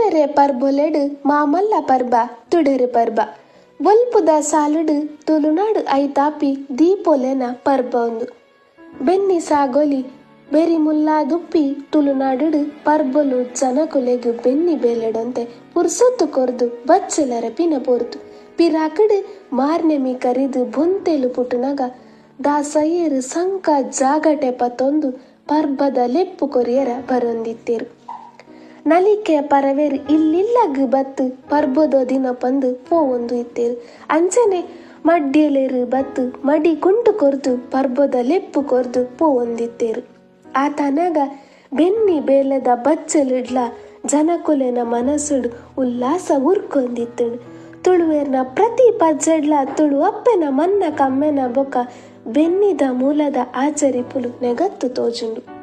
ತುಳುವೆರೆ ಪರ್ಬೊಲೆಡು ಮಾಮಲ್ಲ ಪರ್ಬ, ತುಡರೆ ಪರ್ಬ. ಒಲ್ಪುದ ಸಾಲುಡು ತುಳುನಾಡು ಐತಾಪಿ ದೀಪೊಲೆನ ಪರ್ಬ ಒಂದು ಬೆನ್ನಿ ಸಾಗೊಲಿ ಬೆರಿ ಮುಲ್ಲಾದುಪ್ಪಿ ತುಳುನಾಡುಡು ಪರ್ಬೊಲು ಜನಕುಲೆಗು ಬೆನ್ನಿ ಬೇಲೆಡೊಂತೆ ಪುರ್ಸೊತ್ತು ಕೊರ್ದು ಬಚ್ಚಲರ ಪಿನ ಪೊರ್ತು ಪಿರಾಕಡು ಮಾರ್ನೆಮಿ ಕರಿದು ಬೊಂತೆಲು ಪುಟುನಗ ದಾಸಯ್ಯರು ಸಂಕ ಜಾಗಟೆ ಪತ್ತೊಂದು ಪರ್ಬದ ಲೆಪ್ಪು ಕೊರಿಯರ ಬರೊಂದಿತ್ತೇರು. ನಲಿಕೆಯ ಪರವೇರು ಇಲ್ಲಿಲ್ಲಗ್ ಬತ್ತು ಪರ್ಬೋದ ದಿನ ಪಂದು ಪೋವೊಂದು ಇತ್ತೇರು. ಅಂಚನೆ ಮಡ್ಡಿಯಲೇರು ಬತ್ತು ಮಡಿ ಕುಂಟು ಕೊರ್ದು, ಪರ್ಬೊದ ಲೆಪ್ಪು ಕೊರ್ದು ಪೋವೊಂದಿತ್ತೇರು ಆತನಗ ಬೆನ್ನಿ ಬೇಲದ ಬಚ್ಚಲಿಡ್ಲ ಜನಕುಲೆನ ಮನಸ್ಸುಡು ಉಲ್ಲಾಸ ಉರ್ಕೊಂದಿತ್ತು ತುಳುವೇರ್ನ ಪ್ರತಿ ಪಜ್ಜಡ್ಲ, ತುಳು ಅಪ್ಪೆನ ಮನ್ನ ಕಮ್ಮೆನ ಬೊಕ ಬೆನ್ನಿದ ಮೂಲದ ಆಚರಿಪುಲು ನೆಗತ್ತು ತೋಜುಂಡು.